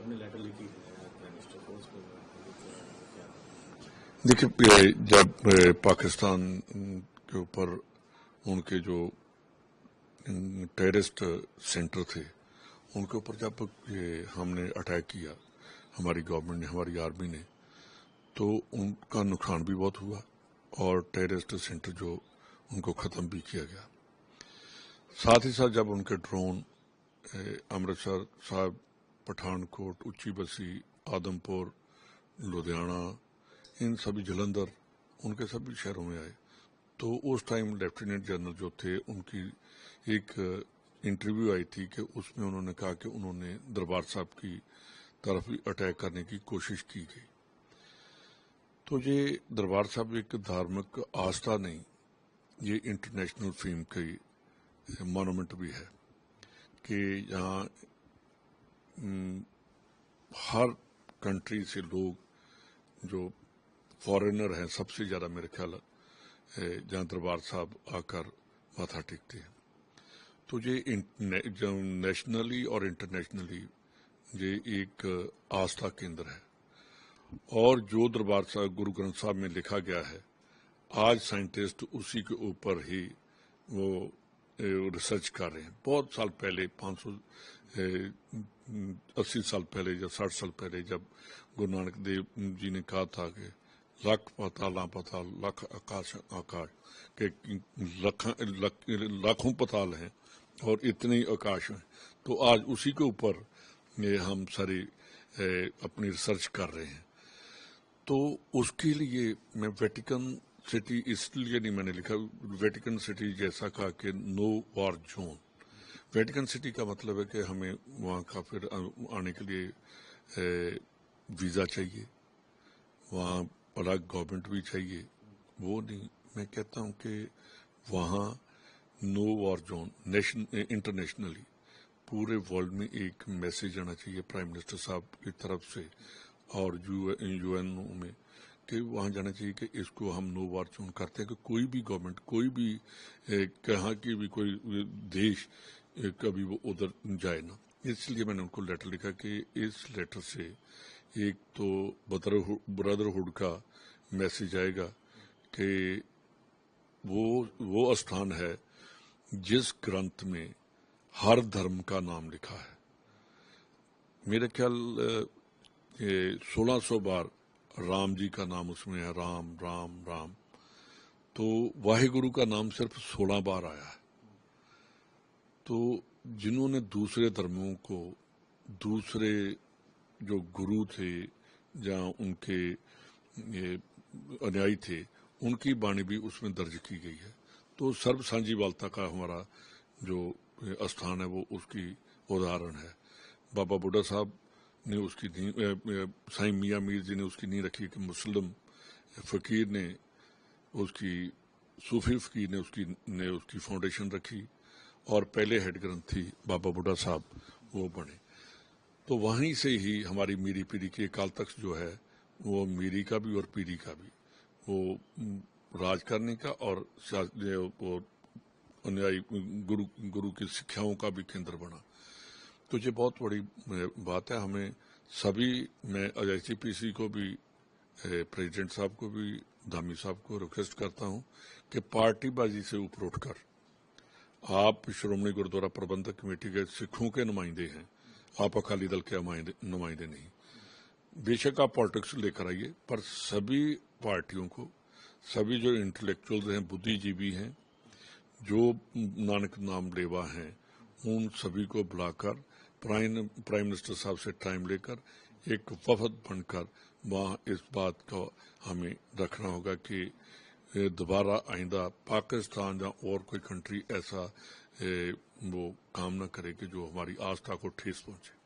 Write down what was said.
آپ نے لیٹر لکھی دیکھیے جب پاکستان کے اوپر ان کے جو ٹیرسٹ سینٹر تھے، ان کے اوپر جب یہ ہم نے اٹیک کیا، ہماری گورنمنٹ نے، ہماری آرمی نے، تو ان کا نقصان بھی بہت ہوا اور ٹیرسٹ سینٹر جو ان کو ختم بھی کیا گیا۔ ساتھ ہی ساتھ جب ان کے ڈرون امرتسر صاحب پٹھان کوٹ اچی بسی، آدم پور، لدھیانہ، ان سبھی جلندر، ان کے سبھی شہروں میں آئے۔ تو اس ٹائم لیفٹیننٹ جنرل جو تھے، ان کی ایک انٹرویو آئی تھی کہ اس میں انہوں نے کہا کہ انہوں نے دربار صاحب کی طرف اٹیک کرنے کی کوشش کی گئی۔ تو یہ دربار صاحب ایک دھارمک آستھا نہیں، یہ انٹرنیشنل فلم کی مانومنٹ بھی ہے کہ یہاں ہر کنٹری سے لوگ جو فارینر ہیں، سب سے زیادہ میرے خیال جہاں دربار صاحب آ کر ماتھا ٹیکتے ہیں۔ تو یہ نیشنلی اور انٹرنیشنلی یہ ایک آستھا کیندر ہے۔ اور جو دربار صاحب، گرو گرنتھ صاحب میں لکھا گیا ہے، آج سائنٹسٹ اسی کے اوپر ہی وہ ریسرچ کر رہے ہیں۔ بہت سال پہلے، پانچ سو اسی سال پہلے یا ساٹھ سال پہلے، جب گرو نانک دیو جی نے کہا تھا کہ لکھ پتالا پتال لکھ آکاش آکاش، کہ لاکھوں پتال ہیں اور اتنے ہی آکاش ہیں۔ تو آج اسی کے اوپر ہم ساری اپنی ریسرچ کر رہے ہیں۔ تو اس کے لیے میں ویٹیکن سٹی اس لیے نہیں میں نے لکھا، ویٹیکن سٹی جیسا کہا کہ no war zone Vatican city کا مطلب ہے کہ ہمیں وہاں کا پھر آنے کے لیے ویزا چاہیے، وہاں الگ گورنمنٹ بھی چاہیے۔ وہ نہیں، میں کہتا ہوں کہ وہاں نو وار زون انٹرنیشنلی پورے ورلڈ میں ایک میسج آنا چاہیے پرائم منسٹر صاحب کی طرف سے اور یو این او میں۔ کہ وہاں جانا چاہیے کہ اس کو ہم نو وار زون کرتے ہیں کہ کوئی بھی گورنمنٹ کوئی بھی کہاں کی بھی کوئی دیش کبھی وہ ادھر جائے نا اس لیے میں نے ان کو لیٹر لکھا کہ اس لیٹر سے ایک تو بردرہڈ کا میسج آئے گا کہ وہ وہ استھان ہے جس گرنتھ میں ہر دھرم کا نام لکھا ہے۔ میرے خیال سولہ سو بار رام جی کا نام اس میں ہے، رام رام رام۔ تو واحد گرو کا نام صرف سولہ بار آیا ہے۔ تو جنہوں نے دوسرے دھرموں کو، دوسرے جو گرو تھے، جہاں ان کے انیائی تھے، ان کی بانی بھی اس میں درج کی گئی ہے۔ تو سرب سانجی والتا کا ہمارا جو استھان ہے، وہ اس کی اداہرن ہے۔ بابا بڈھا صاحب نے اس کی نی- سائیں میاں میر جی نے اس کی نہیں رکھی کہ مسلم فقیر نے اس کی صوفی فقیر نے اس کی نے اس کی فاؤنڈیشن رکھی اور پہلے ہیڈ گرنتھی بابا بڈھا صاحب، وہ بنے۔ تو وہیں سے ہی ہماری میری پیری کے کال تک جو ہے، وہ میری کا بھی اور پیری کا بھی۔ وہ راج کرنے کا اور انیائی گرو گرو کی سکھیاؤں کا بھی کیندر بنا۔ تو یہ بہت بڑی بات ہے، ہمیں سبھی میں ایس سی پی سی کو بھی پریزیڈنٹ صاحب کو بھی دھامی صاحب کو ریکویسٹ کرتا ہوں کہ پارٹی بازی سے اوپر اٹھ کر، آپ شرومنی گردوارا پربندھک کمیٹی کے سکھوں کے نمائندے ہیں، آپ اکالی دل کے نمائندے نمائندے نہیں۔ بے شک آپ پالیٹکس لے کر آئیے، پر سبھی پارٹیوں کو، سبھی جو انٹلیکچوئل ہیں بدھی جیوی ہیں، جو نانک نام لیوا ہیں، ان سبھی کو بلا کر پرائم منسٹر صاحب سے ٹائم لے کر ایک وفد بن کر وہاں اس بات کو ہمیں رکھنا ہوگا کہ دوبارہ آئندہ پاکستان یا اور کوئی کنٹری ایسا وہ کام نہ کرے کہ جو ہماری آستھا کو ٹھیس پہنچے۔